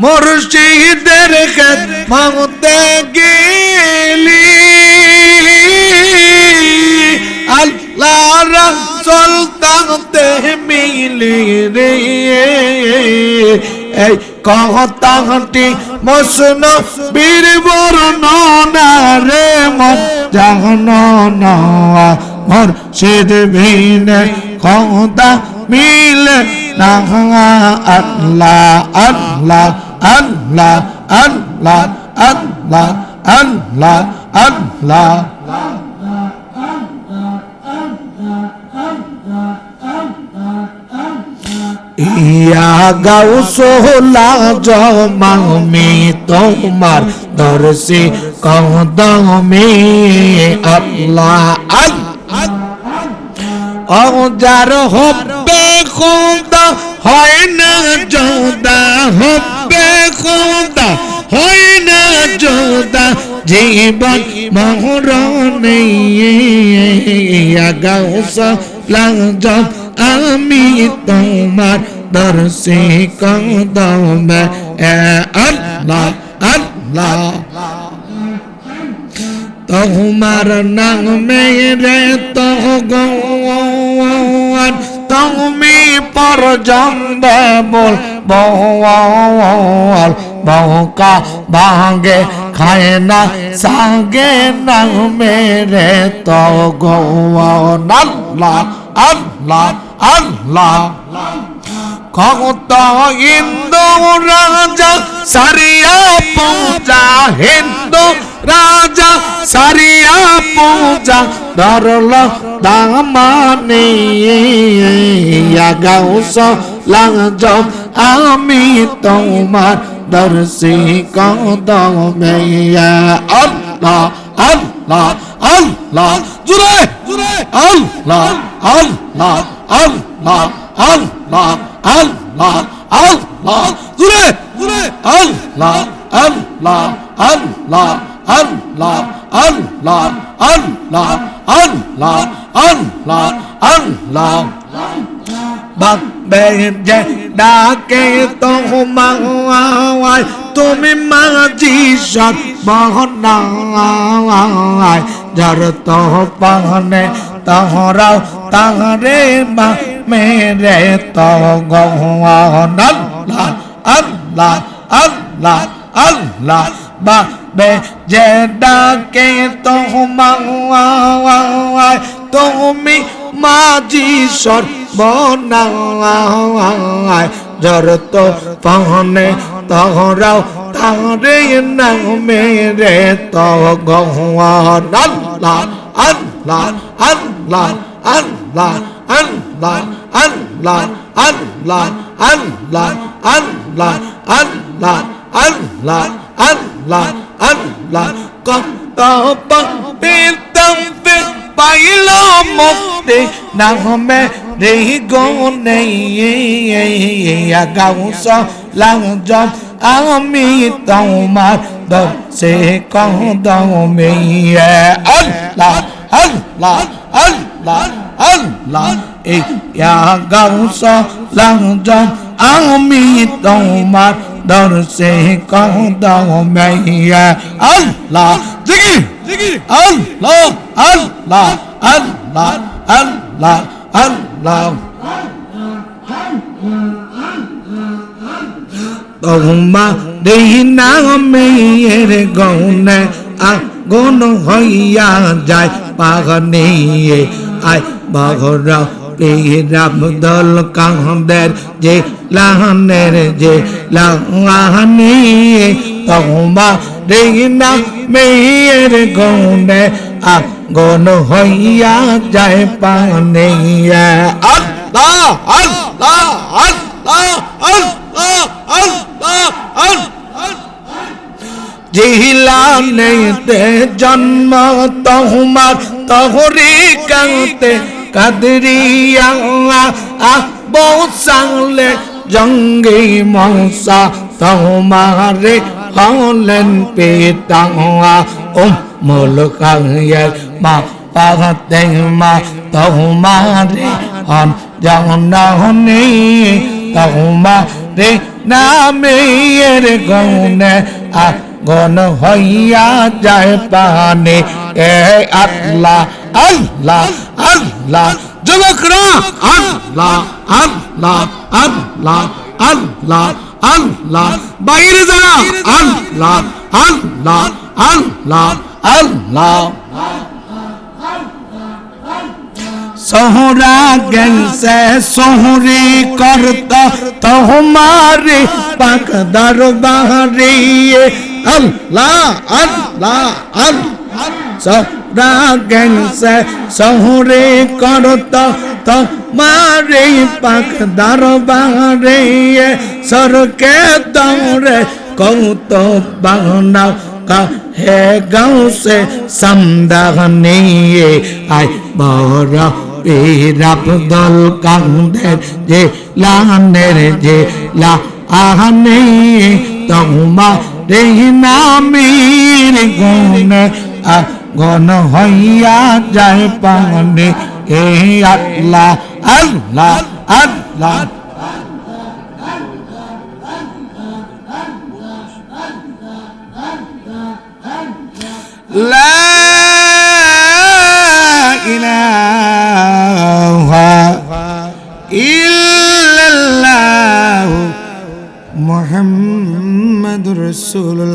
মুর্শিদের খেদমতে গেলি। আল্লাহ রাসূল তাতে মিলি রে। এই কথাটি মসন বীর বর্ণনা রে মন জানো মোর সেদ ভিনে কথা মিলে না। আল্লাহ আল্লাহ আল্লাহ আল্লাহ আল্লাহ আল্লাহ আল্লাহ। ইয়া গাও সোলা জমামি, তোমার দর্শে কদমে আল্লাহ অজার হবে খোদা হয় না যোদা হবে খোদা, হয় না যোদা জীবন গাউস লাজব আমি তোমার দর্শে কদমে আল্লাহ আল্লাহ। তোমার নাম মেরে তো গৌন তুমি পর্যন্ত বল বল বহকা ভাগে খায় না, সাগে নাম মেরে তো গৌন আল্লাহ আল্লাহ আল্লাহ কত হিন্দু রাজা, সারিয়া পূজা হিন্দু রাজা, সারিয়া পূজা ধরল দামানে গাউস লাজ আমি তোমার দর্শি কদমে আল্লাহ আল্লাহ আল্লাহ জুড়ে জুড়ে আল্লাহ আল্লাহ আল্লাহ আল্লাহ আল্লাহ আল্লাহ জুড়ে জুড়ে আল্লাহ আল্লাহ আল্লাহ আল্লাহ আল্লাহ আল্লাহ আল্লাহ আল্লাহ আল্লাহ bậc bề trên đã kê tô mang hoài tôi mới mang chi sạch bỏ đài giờ tô bằng nè ta rau ta rê mà mê rê tô ngon hoa đất là ấn là ấn là ấn là ba bề trên đã kê tô mang hoài tôi mới mang chi sạch জর তো পহনে তহরাও তাহরে নাম মেরে তো গহন আল্লাহ আল্লাহ আল্লাহ আল্লাহ আল্লাহ আল্লাহ আল্লাহ আল্লাহ আল্লাহ আল্লাহ আল্লাহ আল্লাহ আল্লাহ কত পিতম pile মুক্তি নামে đi con này gạo sao lang cho áo mi tàu mà đợt sẽ con đầu mi ăn là ăn là ăn là ăn là ya gạo sao lang cho áo mi tàu mà đợt sẽ con đầu mi ăn là ziggy ziggy ăn là ăn là ăn là ăn là আল্লাহ তোমা দেহি নামের গৌনে আগুন হইয়া যায় পাগনে আয় বাঘরা পেরাম দল কাঁদের যে লাহানের যে লাহানি তোমা দেহি নামের গৌনে আগুন হইয়া যায় পানে। আল্লাহ আল্লাহ আল্লাহ আল্লাহ আল্লাহ জিহিলানেতে জন্ম তহমার তহরি কান্তে কাদরিয়া। আহ বৌসাংলে জঙ্গি মৌসা তহমারে হলেন পেতা। ওম মোল কাঙ্গের মা পাগতে মা তহমারে হন জগন তহমারে নামের গৌনে আগন হইয়া যায় পানে। এ আল্লাহ আল্লাহ আল্লাহ। যুবকরা, আল্লাহ আল্লাহ আল্লাহ আল্লাহ আল্লাহ। বাইরে যারা, আল্লাহ আল্লাহ আল্লাহ আল্লাহ। सोहरा गन से सोहरे करता तो हमारे पाक दरबारी अल्लाह अल्लाह अल्लाह सोहरा गन से सोहरे करता तो मारे पाक दरबारी सर के दौरे कौतो बहना का है गाँव से समदा नहीं आए बरा পীর আব্দুল কাদের যে লানের যে লা আহনে তোমা রে নামের গুণ গণ হইয়া যায় পানে। এ আল্লাহ আল্লাহ আল্লাহ। لا রসুল্লাহ